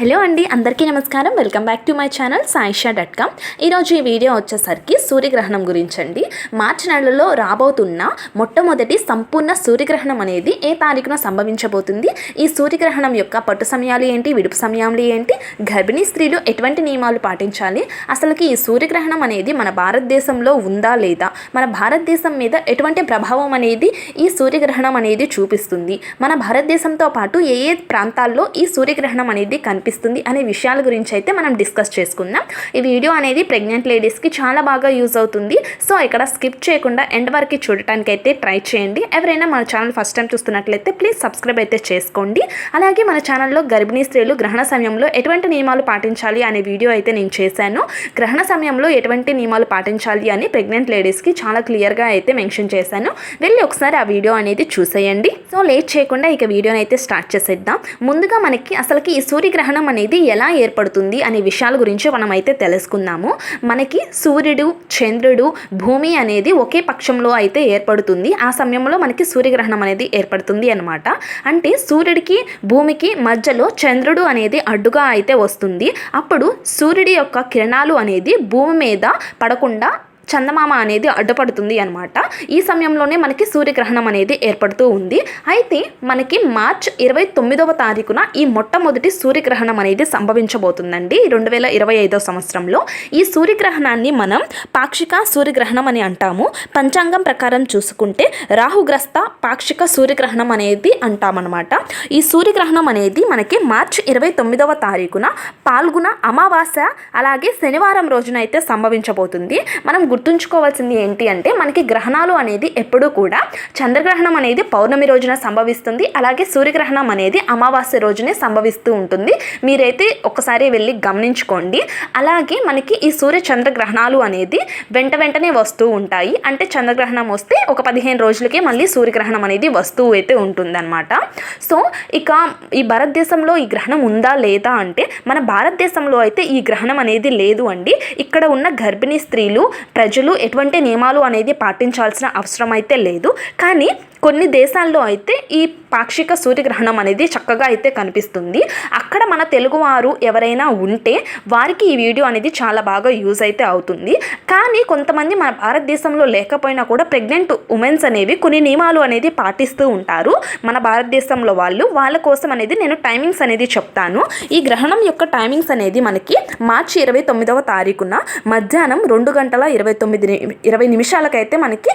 Hello అండి అందరికీ నమస్కారం. Welcome back to my channel Saisha dot com. ఈరోజు ఈ వీడియో వచ్చేసరికి సూర్యగ్రహణం గురించి అండి మార్చి నెలలో రాబోతున్న మొట్టమొదటి సంపూర్ణ సూర్యగ్రహణం అనేది ఏ తారీఖున సంభవించబోతుంది? ఈ సూర్యగ్రహణం యొక్క పట్టు సమయాలు ఏంటి? విడుపు సమయాలు ఏంటి? గర్భిణీ స్త్రీలు ఎటువంటి నియమాలు పాటించాలి? అసలుకి ఈ సూర్యగ్రహణం అనేది మన భారతదేశంలో ఉందా లేదా? మన భారతదేశం మీద ఎటువంటి ప్రభావం అనేది ఈ సూర్యగ్రహణం అనేది చూపిస్తుంది? మన భారతదేశంతో పాటు ఏ ఏ ప్రాంతాల్లో ఈ సూర్యగ్రహణం అనేది కనిపిస్తుంది అనే విషయాల గురించి అయితే మనం డిస్కస్ చేసుకుందాం. ఈ వీడియో అనేది ప్రెగ్నెంట్ లేడీస్కి చాలా బాగా యూజ్ అవుతుంది. సో ఇక్కడ స్కిప్ చేయకుండా ఎండ్ వరకు చూడటానికి అయితే ట్రై చేయండి. ఎవరైనా మన ఛానల్ ఫస్ట్ టైం చూస్తున్నట్లయితే ప్లీజ్ సబ్స్క్రైబ్ అయితే చేసుకోండి. అలాగే మన ఛానల్లో గర్భిణీ స్త్రీలు గ్రహణ సమయంలో ఎటువంటి నియమాలు పాటించాలి అనే వీడియో అయితే నేను చేశాను. గ్రహణ సమయంలో ఎటువంటి నియమాలు పాటించాలి అని ప్రెగ్నెంట్ లేడీస్కి చాలా క్లియర్గా అయితే మెన్షన్ చేశాను. వెళ్ళి ఒకసారి ఆ వీడియో అనేది చూసేయండి. సో లేట్ చేయకుండా ఇక వీడియోని అయితే స్టార్ట్ చేసేద్దాం. ముందుగా మనకి అసలుకి ఈ సూర్యగ్రహణం అనేది ఎలా ఏర్పడుతుంది అనే విషయాల గురించి మనం అయితే తెలుసుకుందాము. మనకి సూర్యుడు చంద్రుడు భూమి అనేది ఒకే పక్షంలో అయితే ఏర్పడుతుంది. ఆ సమయంలో మనకి సూర్యగ్రహణం అనేది ఏర్పడుతుంది అనమాట అంటే సూర్యుడికి భూమికి మధ్యలో చంద్రుడు అనేది అడ్డుగా అయితే వస్తుంది. అప్పుడు సూర్యుడి యొక్క కిరణాలు అనేది భూమి మీద పడకుండా చందమామ అనేది అడ్డుపడుతుంది అనమాట ఈ సమయంలోనే మనకి సూర్యగ్రహణం అనేది ఏర్పడుతూ ఉంది. అయితే మనకి మార్చ్ ఇరవై తొమ్మిదవ తారీఖున ఈ మొట్టమొదటి సూర్యగ్రహణం అనేది సంభవించబోతుందండి రెండు వేల ఇరవై ఐదవ సంవత్సరంలో. ఈ సూర్యగ్రహణాన్ని మనం పాక్షిక సూర్యగ్రహణం అని అంటాము. పంచాంగం ప్రకారం చూసుకుంటే రాహుగ్రస్త పాక్షిక సూర్యగ్రహణం అనేది అంటామన్నమాట. ఈ సూర్యగ్రహణం అనేది మనకి మార్చ్ ఇరవై తొమ్మిదవ తారీఖున పాల్గొన అమావాస్య అలాగే శనివారం రోజున అయితే సంభవించబోతుంది. మనం గుర్తుంచుకోవాల్సింది ఏంటి అంటే మనకి గ్రహణాలు అనేది ఎప్పుడూ కూడా చంద్రగ్రహణం అనేది పౌర్ణమి రోజున సంభవిస్తుంది. అలాగే సూర్యగ్రహణం అనేది అమావాస్య రోజునే సంభవిస్తూ ఉంటుంది. మీరైతే ఒకసారి వెళ్ళి గమనించుకోండి. అలాగే మనకి ఈ సూర్య చంద్ర గ్రహణాలు అనేది వెంట వెంటనే వస్తూ ఉంటాయి. అంటే చంద్రగ్రహణం వస్తే ఒక పదిహేను రోజులకే మళ్ళీ సూర్యగ్రహణం అనేది వస్తూ అయితే ఉంటుందన్నమాట. సో ఇక ఈ భారతదేశంలో ఈ గ్రహణం ఉందా లేదా అంటే మన భారతదేశంలో అయితే ఈ గ్రహణం అనేది లేదు అండి. ఇక్కడ ఉన్న గర్భిణీ స్త్రీలు ప్రజలు ఎటువంటి నియమాలు అనేది పాటించాల్సిన అవసరం అయితే లేదు. కానీ కొన్ని దేశాల్లో అయితే ఈ పాక్షిక సూర్యగ్రహణం అనేది చక్కగా అయితే కనిపిస్తుంది. అక్కడ మన తెలుగువారు ఎవరైనా ఉంటే వారికి ఈ వీడియో అనేది చాలా బాగా యూజ్ అయితే అవుతుంది. కానీ కొంతమంది మన భారతదేశంలో లేకపోయినా కూడా ప్రెగ్నెంట్ ఉమెన్స్ అనేవి కొన్ని నియమాలు అనేది పాటిస్తూ ఉంటారు. మన భారతదేశంలో వాళ్ళు వాళ్ళ కోసం అనేది నేను టైమింగ్స్ అనేది చెప్తాను. ఈ గ్రహణం యొక్క టైమింగ్స్ అనేది మనకి మార్చి ఇరవై తొమ్మిదవ తారీఖున మధ్యాహ్నం రెండు గంటల ఇరవై తొమ్మిది ఇరవై నిమిషాలకైతే మనకి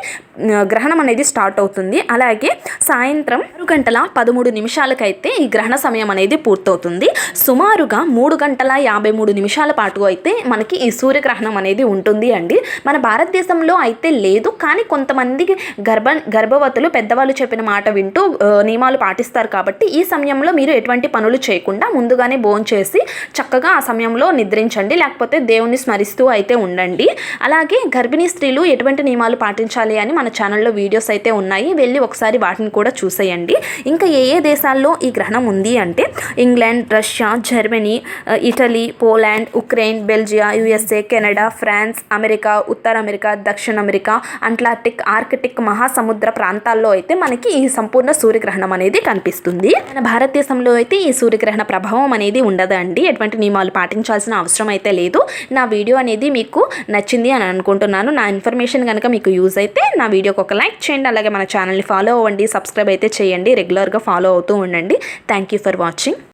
గ్రహణం అనేది స్టార్ట్ అవుతుంది. అలాగే సాయంత్రం ఆరు గంటల పదమూడు నిమిషాలకైతే ఈ గ్రహణ సమయం అనేది పూర్తవుతుంది. సుమారుగా మూడు గంటల యాభై మూడు నిమిషాల పాటు అయితే మనకి ఈ సూర్యగ్రహణం అనేది ఉంటుంది అండి. మన భారతదేశంలో అయితే లేదు కానీ కొంతమంది గర్భ గర్భవతులు పెద్దవాళ్ళు చెప్పిన మాట వింటూ నియమాలు పాటిస్తారు కాబట్టి ఈ సమయంలో మీరు ఎటువంటి పనులు చేయకుండా ముందుగానే భోంచేసి చక్కగా ఆ సమయంలో నిద్రించండి లేకపోతే దేవుని స్మరిస్తూ అయితే ఉండండి. అలాగే గర్భిణీ స్త్రీలు ఎటువంటి నియమాలు పాటించాలి అని మన ఛానల్లో వీడియోస్ అయితే ఉన్నాయి. వెళ్ళి ఒకసారి వాటిని కూడా చూసేయండి. ఇంకా ఏ ఏ దేశాల్లో ఈ గ్రహణం ఉంది అంటే England Russia Germany Italy Poland Ukraine Belgium USA Canada France America ఉత్తర అమెరికా దక్షిణ అమెరికా అట్లాంటిక్ ఆర్కిటిక్ మహాసముద్ర ప్రాంతాల్లో అయితే మనకి ఈ సంపూర్ణ సూర్యగ్రహణం అనేది కనిపిస్తుంది. మన భారతదేశంలో అయితే ఈ సూర్యగ్రహణ ప్రభావం అనేది ఉండదండి. ఎటువంటి నియమాలు పాటించాల్సిన అవసరం అయితే లేదు. నా వీడియో అనేది మీకు నచ్చింది అని అనుకుంటున్నాను. నా ఇన్ఫర్మేషన్ కనుక మీకు యూజ్ అయితే నా వీడియోకి ఒక లైక్ చేయండి. అలాగే మన ఛానల్ని ఫాలో అవ్వండి. సబ్స్క్రైబ్ అయితే చేయండి. రెగ్యులర్గా ఫాలో అవుతూ ఉండండి. Thank you for watching.